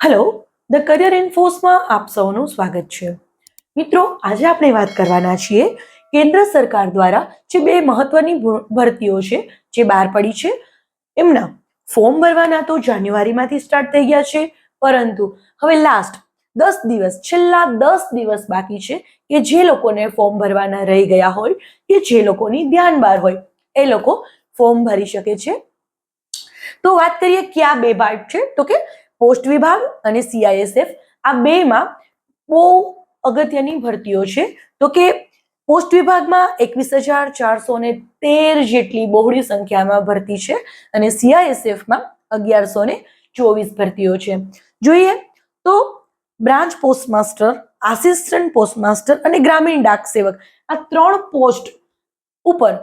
Hello the career ઇન્ફોસમાં આપ સૌનું સ્વાગત છે. મિત્રો, આજે આપણે વાત કરવાના છીએ કેન્દ્ર સરકાર દ્વારા જે બે મહત્વની ભરતીઓ છે, જે બહાર પડી છે, એમના ફોર્મ ભરવાના તો જાન્યુઆરીમાંથી સ્ટાર્ટ થઈ ગયા છે, પરંતુ હવે લાસ્ટ દસ દિવસ, છેલ્લા દસ દિવસ બાકી છે કે જે લોકોને ફોર્મ ભરવાના રહી ગયા હોય, કે જે લોકોની ધ્યાન બહાર હોય, એ લોકો ફોર્મ ભરી શકે છે. તો વાત કરીએ કયા બે પાર્ટ છે? તો કે પોસ્ટ વિભાગ અને સીઆઈએસએફ આ બેમાં બહુ અગત્યની ભરતીઓ છે. તો કે પોસ્ટ વિભાગમાં એકવીસ હજાર ચારસો ને તેર જેટલી બહોળી સંખ્યામાં ભરતી છે અને સીઆઈએસએફમાં અગિયારસો ને ચોવીસ ભરતીઓ છે. જોઈએ તો બ્રાન્ચ પોસ્ટમાસ્ટર, આસિસ્ટન્ટ પોસ્ટમાસ્ટર અને ગ્રામીણ ડાક સેવક આ ત્રણ પોસ્ટ ઉપર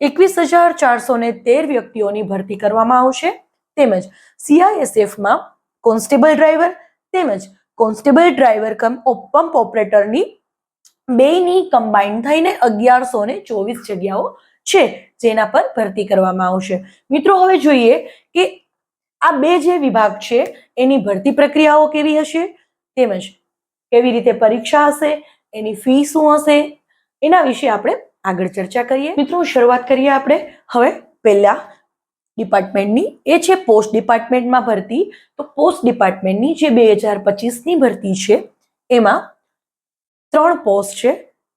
એકવીસ હજાર ચારસો ને તેર વ્યક્તિઓની ભરતી કરવામાં આવશે. તેમજ સીઆઈએસએફમાં કોન્સ્ટેબલ ડ્રાઈવર તેમજ કોન્સ્ટેબલ ડ્રાઈવર કમ પંપ ઓપરેટરની બેની કમ્બાઈન થઈને અગિયારસો ને ચોવીસ જગ્યાઓ છે, જેના પર ભરતી કરવામાં આવશે. મિત્રો, હવે જોઈએ કે આ બે જે વિભાગ છે, એની ભરતી પ્રક્રિયાઓ કેવી હશે? તેમજ કેવી રીતે પરીક્ષા હશે? એની ફી શું હશે? એના વિશે આપણે આગળ ચર્ચા કરીએ. મિત્રો, શરૂઆત કરીએ આપણે. હવે પહેલા ડિપાર્ટમેન્ટની, એ છે પોસ્ટ ડિપાર્ટમેન્ટમાં ભરતી. તો પોસ્ટ ડિપાર્ટમેન્ટની જે બે હજાર પચીસની ભરતી છે, એમાં ત્રણ પોસ્ટ છે.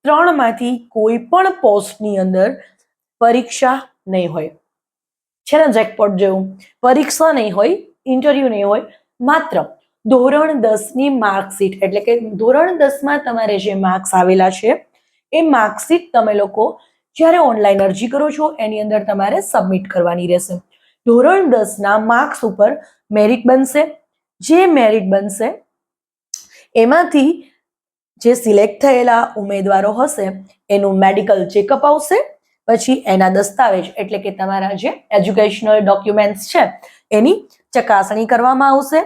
ત્રણમાંથી કોઈ પણ પોસ્ટની અંદર પરીક્ષા નહીં હોય. છે ને જેકપોટ જેવું. પરીક્ષા નહીં હોય, ઇન્ટરવ્યૂ નહીં હોય, માત્ર ધોરણ દસની માર્કશીટ, એટલે કે ધોરણ દસમાં તમારે જે માર્ક્સ આવેલા છે, એ માર્કશીટ તમે લોકો જ્યારે ઓનલાઈન અરજી કરો છો, એની અંદર તમારે સબમિટ કરવાની રહેશે. ધોરણ દસના માર્ક્સ ઉપર મેરિટ બનશે. જે મેરિટ બનશે, એમાંથી જે સિલેક્ટ થયેલા ઉમેદવારો હશે, એનું મેડિકલ ચેકઅપ આવશે. પછી એના દસ્તાવેજ, એટલે કે તમારા જે એજ્યુકેશનલ ડોક્યુમેન્ટ્સ છે, એની ચકાસણી કરવામાં આવશે.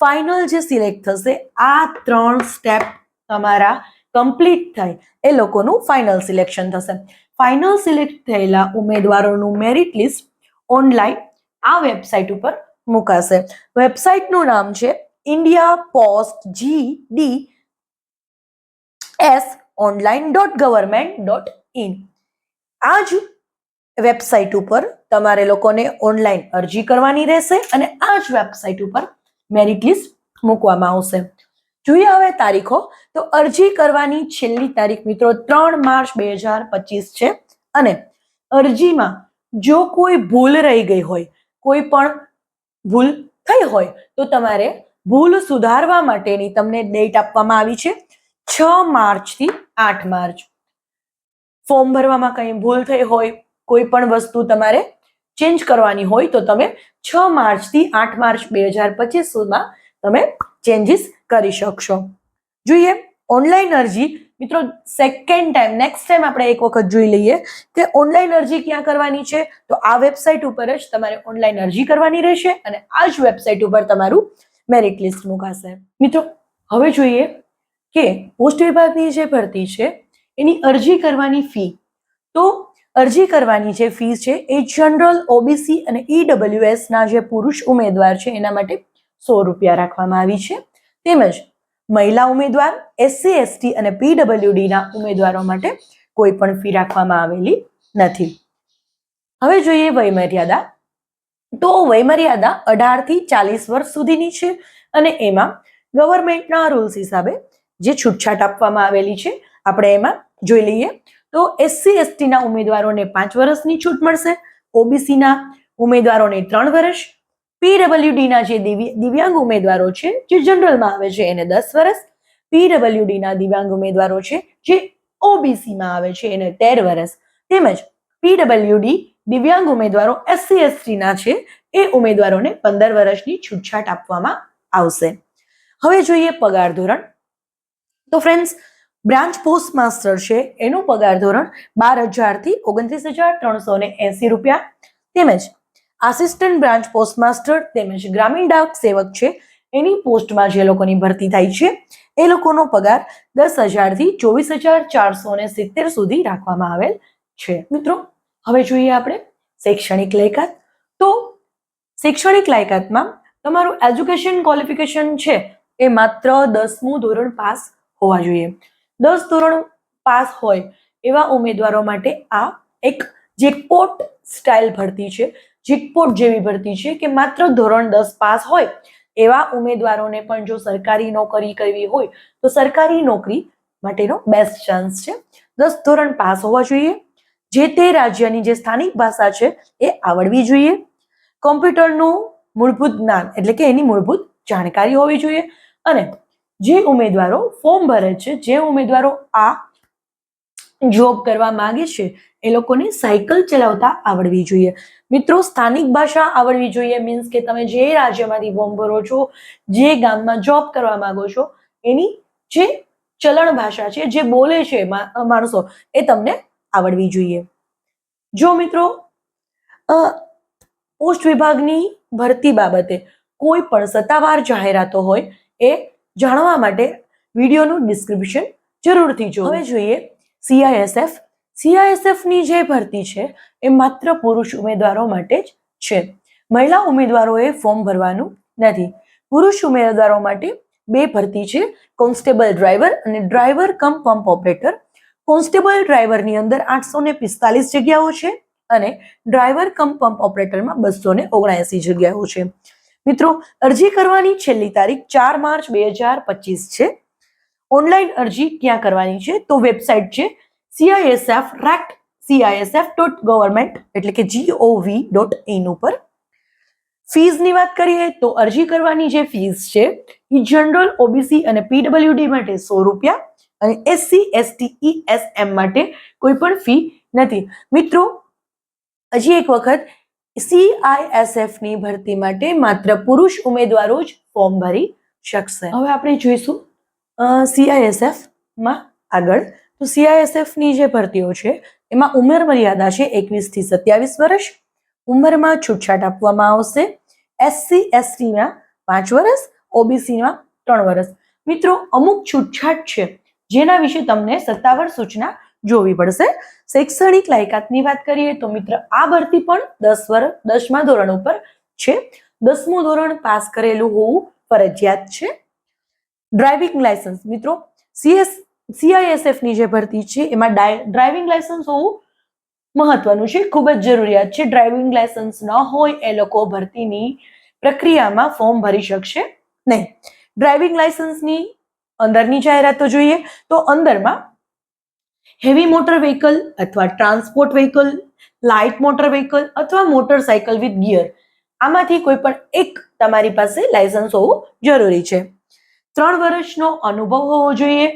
ફાઇનલ જે સિલેક્ટ થશે, આ ત્રણ સ્ટેપ તમારા કમ્પ્લીટ થાય, એ લોકોનું ફાઇનલ સિલેક્શન થશે. ફાઇનલ સિલેક્ટ થયેલા ઉમેદવારોનું મેરિટ લિસ્ટ ઓનલાઈન આ વેબસાઇટ ઉપર મુકાશે. વેબસાઇટનું નામ છે India post G D S online dot government dot in આ જ વેબસાઇટ ઉપર તમારે લોકોને ઓનલાઈન અરજી કરવાની રહેશે અને આ જ વેબસાઇટ ઉપર મેરિટ લિસ્ટ મૂકવામાં આવશે. જોઈએ હવે તારીખો. તો અરજી કરવાની છેલ્લી તારીખ મિત્રો ત્રણ માર્ચ બે હજાર પચીસ છે. અને અરજીમાં જો કોઈ ભૂલ રહી ગઈ હોય, કોઈ પણ ભૂલ થઈ હોય, તો તમારે ભૂલ સુધારવા માટેની તમને ડેટ આપવામાં આવી છે. છ માર્ચથી આઠ માર્ચ. ફોર્મ ભરવામાં કંઈ ભૂલ થઈ હોય, કોઈ પણ વસ્તુ તમારે ચેન્જ કરવાની હોય, તો તમે છ માર્ચથી આઠ માર્ચ બે હજાર પચીસ તમે ચેન્જીસ કરી શકશો. જોઈએ ઓનલાઈન અરજી, મિત્રો સેકન્ડ ટાઈમ નેક્સ્ટ ટાઈમ આપણે એક વખત જોઈ લઈએ કે ઓનલાઈન અરજી ક્યાં કરવાની છે? તો આ વેબસાઇટ ઉપર જ તમારે ઓનલાઈન અરજી કરવાની રહેશે અને આ જ વેબસાઇટ ઉપર તમારું મેરિટ લિસ્ટ મુકાશે. મિત્રો, હવે જોઈએ કે પોસ્ટ વિભાગની જે ભરતી છે, એની અરજી કરવાની ફી તો અરજી કરવાની જે ફી છે, એ જનરલ ઓબીસી અને ઈડબ્લ્યુએસના જે પુરુષ ઉમેદવાર છે, એના માટે સો રૂપિયા રાખવામાં આવી છે. તેમજ મહિલા ઉમેદવાર એસસી એસટી અને પીડબ્લ્યુડીના ઉમેદવારો માટે કોઈ પણ ફી રાખવામાં આવેલી નથી. હવે જોઈએ વયમર્યાદા. તો વયમર્યાદા અઢારથી ચાલીસ વર્ષ સુધીની છે અને એમાં ગવર્મેન્ટના રૂલ્સ હિસાબે જે છૂટછાટ આપવામાં આવેલી છે, આપણે એમાં જોઈ લઈએ. તો એસસી એસટીના ઉમેદવારોને પાંચ વર્ષની છૂટ મળશે. ઓબીસીના ઉમેદવારોને ત્રણ વર્ષ પીડબ્લ્યુડીના જે દિવ્ય- દિવ્યાંગ ઉમેદવારો છે, જે જનરલમાં આવે છે, એને દસ વર્ષ પીડબ્લ્યુડીના દિવ્યાંગ ઉમેદવારો છે, જે ઓબીસીમાં આવે છે, એને તેર વર્ષ તેમજ પીડબ્લ્યુડી દિવ્યાંગ ઉમેદવારો એસસી, એસટીના છે, એ ઉમેદવારોને પંદર વર્ષની છૂટછાટ આપવામાં આવશે. હવે જોઈએ પગાર ધોરણ. તો ફ્રેન્ડ્સ બ્રાન્ચ પોસ્ટ માસ્ટર છે, એનું પગાર ધોરણ બાર હજારથી ઓગણત્રીસ હજાર ત્રણસો ને એસી રૂપિયા. તેમજ આસિસ્ટન્ટ બ્રાન્ચ પોસ્ટમાસ્ટર તેમજ ગ્રામીણ ડાક સેવક છે. એની પોસ્ટમાં જે લોકોની ભરતી થાય છે, એ લોકોનો પગાર દસ હજારથી ચોવીસ હજાર ચારસો ને સિત્તેર સુધી રાખવામાં આવેલ છે. મિત્રો, હવે જોઈએ આપણે શૈક્ષણિક લાયકાત. તો શૈક્ષણિક લાયકાતમાં તમારું એજ્યુકેશન ક્વોલિફિકેશન છે, એ માત્ર દસમું ધોરણ પાસ હોવા જોઈએ. દસ ધોરણ પાસ હોય એવા ઉમેદવારો માટે આ એક જે કોટ સ્ટાઇલ ભરતી છે. જેકપોટ જેવી ભરતી છે કે માત્ર ધોરણ દસ પાસ હોય, એવા ઉમેદવારોને પણ જો સરકારી નોકરી કરવી હોય, તો સરકારી નોકરી માટેનો બેસ્ટ ચાન્સ છે. દસ ધોરણ પાસ હોવા જોઈએ. જે તે રાજ્યની જે સ્થાનિક ભાષા છે, એ આવડવી જોઈએ. કોમ્પ્યુટરનું મૂળભૂત જ્ઞાન, એટલે કે એની મૂળભૂત જાણકારી હોવી જોઈએ. અને જે ઉમેદવારો ફોર્મ ભરે છે, જે ઉમેદવારો આ જોબ કરવા માંગે છે, એ લોકોને સાયકલ ચલાવતા આવડવી જોઈએ. મિત્રો, સ્થાનિક ભાષા આવડવી જોઈએ મીન્સ કે તમે જે રાજ્યમાંથી ફોર્મ ભરો છો, જે ગામમાં જોબ કરવા માંગો છો, એની જે ચલણ ભાષા છે, જે બોલે છે માણસો, એ તમને આવડવી જોઈએ. જો મિત્રો પોસ્ટ વિભાગની ભરતી બાબતે કોઈ પણ સત્તાવાર જાહેરાતો હોય, એ જાણવા માટે વિડીયોનું ડિસ્ક્રિપ્શન જરૂરથી જો હવે જોઈએ સીઆઈએસએફ સીઆઈએસએફની જે ભરતી છે એ માત્ર પુરુષ ઉમેદવારો માટે જ છે. મહિલા ઉમેદવારોએ ફોર્મ ભરવાનું નથી. પુરુષ ઉમેદવારો માટે બે ભરતી છે. કોન્સ્ટેબલ ડ્રાઈવર અને driver cum pump operator constable ડ્રાઈવરની અંદર આઠસો ને પિસ્તાલીસ જગ્યાઓ છે અને ડ્રાઈવર કમ પંપ ઓપરેટરમાં બસો ને ઓગણસી જગ્યાઓ છે. મિત્રો, અરજી કરવાની છેલ્લી તારીખ ચાર માર્ચ બે હજાર પચીસ છે. ઓનલાઈન અરજી ક્યાં કરવાની છે? તો વેબસાઇટ છે સીઆઈએસએફ રેક્ટ સીઆઈએસએફ ડોટ ગવર્મેન્ટ એટલે કે જીઓવી ડોટ ઇન ઉપર. ફીઝની વાત કરીએ તો અરજી કરવાની જે ફીઝ છે એ જનરલ ઓબીસી અને પીડબ્લ્યુડી માટે સો રૂપિયા અને એસસી એસટી એમ માટે કોઈ પણ ફી નથી. મિત્રો, હજી એક વખત સીઆઈએસએફની ભરતી માટે માત્ર પુરુષ ઉમેદવારો જ ફોર્મ ભરી શકશે. હવે આપણે જોઈશું સીઆઈએસએફમાં આગળ. તો સીઆઈએસએફની જે ભરતીઓ છે, એમાં ઉંમર મર્યાદા છે એકવીસથી સત્યાવીસ વર્ષ. ઉંમરમાં છૂટછાટ આપવામાં આવશે. એસસી એસટીમાં પાંચ વર્ષ ઓબીસીમાં ત્રણ વર્ષ. મિત્રો, અમુક છૂટછાટ છે, જેના વિશે તમને સત્તાવાર સૂચના જોવી પડશે. શૈક્ષણિક લાયકાતની વાત કરીએ તો મિત્ર, આ ભરતી પણ દસ વર્ષ દસમા ધોરણ ઉપર છે. દસમું ધોરણ પાસ કરેલું હોવું ફરજિયાત છે. ડ્રાઇવિંગ લાયસન્સ મિત્રો સીએસ સીઆઈએસએફની જે ભરતી છે, એમાં ડ્રાઇવિંગ લાયસન્સ હોવું મહત્વનું છે, ખૂબ જ જરૂરિયાત છે. ડ્રાઇવિંગ લાયસન્સ ન હોય, એ લોકો ભરતીની પ્રક્રિયામાં ફોર્મ ભરી શકશે નહીં. ડ્રાઇવિંગ લાયસન્સની અંદરની જાહેરાતો જોઈએ, તો અંદરમાં હેવી મોટર વ્હીકલ અથવા transport vehicle, light motor vehicle અથવા મોટરસાયકલ વિથ ગિયર, આમાંથી કોઈ પણ એક તમારી પાસે લાયસન્સ હોવું જરૂરી છે. ત્રણ વર્ષનો અનુભવ હોવો જોઈએ.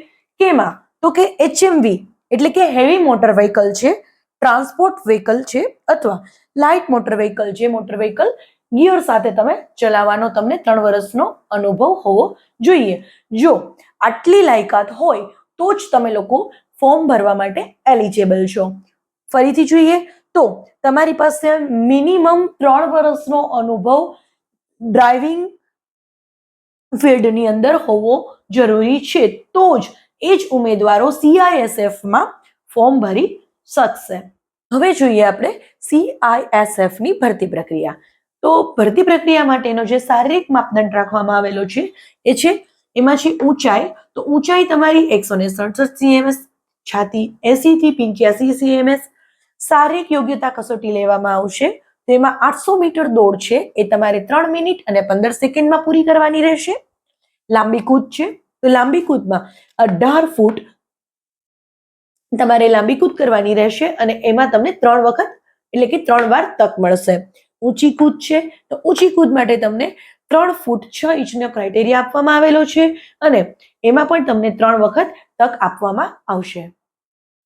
કેમાં? તો કે એચએમવી એટલે કે હેવી મોટર વ્હીકલ છે ટ્રાન્સપોર્ટ વ્હીકલ છે, અથવા લાઇટ મોટર વ્હીકલ જે મોટર વ્હીકલ ગિયર સાથે તમે ચલાવવાનો તમને ત્રણ વર્ષનો અનુભવ હોવો જોઈએ. જો આટલી લાયકાત હોય, તો જ તમે લોકો ફોર્મ ભરવા માટે એલિજેબલ છો. ફરીથી જોઈએ, તો તમારી પાસે મિનિમમ ત્રણ વર્ષનો અનુભવ ડ્રાઇવિંગ ફિલ્ડની અંદર હોવો જરૂરી છે. તો જ એ જ ઉમેદવારો સીઆઈએસએફમાં ફોર્મ ભરી શકશે. હવે જોઈએ આપણે સીઆઈએસએફની ભરતી પ્રક્રિયા. તો ભરતી પ્રક્રિયા માટેનો જે શારીરિક માપદંડ રાખવામાં આવેલો છે, એ છે એમાં છે ઊંચાઈ. તો ઊંચાઈ તમારી એકસો ને સડસઠ સીએમએસ છાતી એસી થી પંચ્યાસી સીએમએસ શારીરિક યોગ્યતા કસોટી લેવામાં આવશે. તેમાં આઠસો મીટર દોડ છે, એ તમારે ત્રણ મિનિટ અને પંદર સેકન્ડમાં પૂરી કરવાની રહેશે. લાંબી કૂદ છે, તો લાંબી કૂદમાં અઢાર ફૂટ તમારે લાંબી કૂદ કરવાની રહેશે અને એમાં તમને ત્રણ વખત, એટલે કે ત્રણ વાર તક મળશે. ઊંચી કૂદ છે, તો ઊંચી કૂદ માટે તમને ત્રણ ફૂટ છ ઇંચનો ક્રાઇટેરિયા આપવામાં આવેલો છે અને એમાં પણ તમને ત્રણ વખત તક આપવામાં આવશે.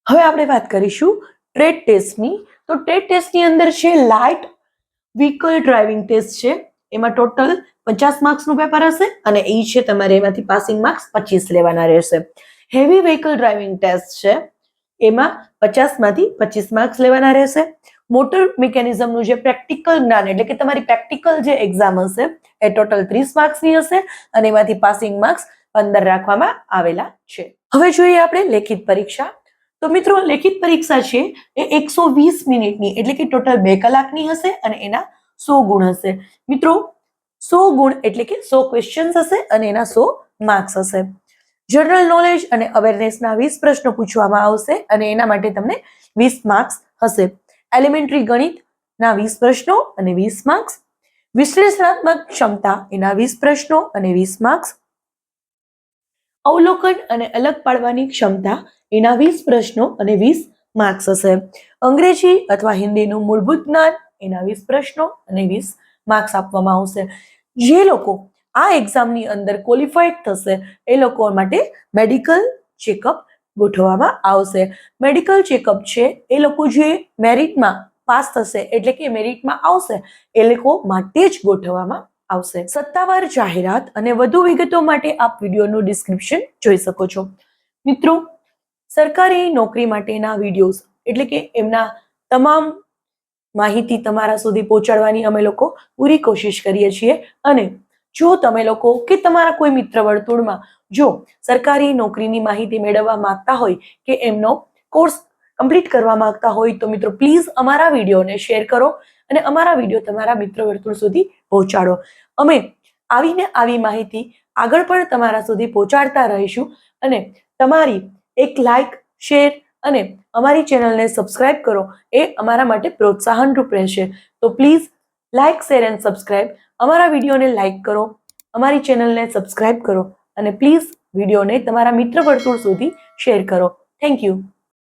હવે આપણે વાત કરીશું ટ્રેડ ટેસ્ટની. તો ટ્રેડ ટેસ્ટની અંદર છે લાઇટ વ્હીકલ ડ્રાઇવિંગ ટેસ્ટ છે. એમાં ટોટલ પચાસ માર્ક્સનું પેપર હશે અને એ છે તમારે એમાંથી પાસિંગ માર્ક્સ પચીસ લેવાના રહેશે. હેવી વ્હીકલ ડ્રાઇવિંગ ટેસ્ટ છે. એમાં પચાસમાંથી પચીસ માર્ક્સ લેવાના રહેશે. મોટર મિકેનિઝમનું જે પ્રેક્ટિકલ જ્ઞાન, એટલે કે તમારી પ્રેક્ટિકલ જે એક્ઝામ હશે, એ ટોટલ ત્રીસ માર્ક્સની હશે અને એમાંથી પાસિંગ માર્ક્સ પંદર રાખવામાં આવેલા છે. હવે જોઈએ આપણે લેખિત પરીક્ષા તો મિત્રો, લેખિત પરીક્ષા છે એ એકસો વીસ મિનિટની, એટલે કે ટોટલ બે કલાકની હશે અને એના સો ગુણ હશે. મિત્રો, સો ગુણ એટલે કે સો ક્વેશ્ચન્સ હશે અને એના સો માર્ક્સ હશે. જનરલ નોલેજ અને અવેરનેસના વીસ પ્રશ્નો પૂછવામાં આવશે અને એના માટે તમને વીસ માર્ક્સ હશે. એલિમેન્ટરી ગણિતના વીસ પ્રશ્નો અને વીસ માર્ક્સ વિશ્લેષણાત્મક ક્ષમતા એના વીસ પ્રશ્નો અને વીસ માર્ક્સ અવલોકન અને અલગ પાડવાની ક્ષમતા એના વીસ પ્રશ્નો અને વીસ માર્ક્સ હશે. અંગ્રેજી અથવા હિન્દીનું મૂળભૂત જ્ઞાન, એના વીસ પ્રશ્નો અને વીસ માર્ક્સ આપવામાં આવશે. જે લોકો આ એક્ઝામની અંદર ક્વોલિફાઈડ થશે, એ લોકો માટે મેડિકલ ચેકઅપ ગોઠવવામાં આવશે. મેડિકલ ચેકઅપ છે, એ લોકો જે મેરિટમાં પાસ થશે, એટલે કે મેરિટમાં આવશે, એ લોકો માટે જ ગોઠવવામાં આવશે. સત્તાવાર જાહેરાત અને વધુ વિગતો માટે આપ વિડીયોનું ડિસ્ક્રિપ્શન જોઈ શકો છો. મિત્રો સરકારી નોકરી માટેના વિડીયોઝ, એટલે કે એમના તમામ માહિતી તમારા સુધી પહોંચાડવાની અમે લોકો પૂરી કોશિશ કરીએ છીએ. અને જો તમે લોકો કે તમારા કોઈ મિત્ર વર્તુળમાં જો સરકારી નોકરીની માહિતી મેળવવા માંગતા હોય કે એમનો કોર્સ કમ્પ્લીટ કરવા માંગતા હોય, તો મિત્રો પ્લીઝ અમારા વિડીયોને શેર કરો અને અમારા વીડિયો તમારા મિત્ર વર્તુળ સુધી પહોંચાડો. અમે આવીને આવી માહિતી આગળ પણ તમારા સુધી પહોંચાડતા રહીશું અને તમારી એક લાઇક શેર અને અમારી ચેનલને સબસ્ક્રાઇબ કરો. એ અમારા માટે પ્રોત્સાહનરૂપ રહેશે. તો please like share and subscribe અમારા વિડીયોને લાઇક કરો. અમારી ચેનલને સબસ્ક્રાઇબ કરો. અને પ્લીઝ વિડીયોને તમારા મિત્ર વર્તુળ સુધી શેર કરો. Thank you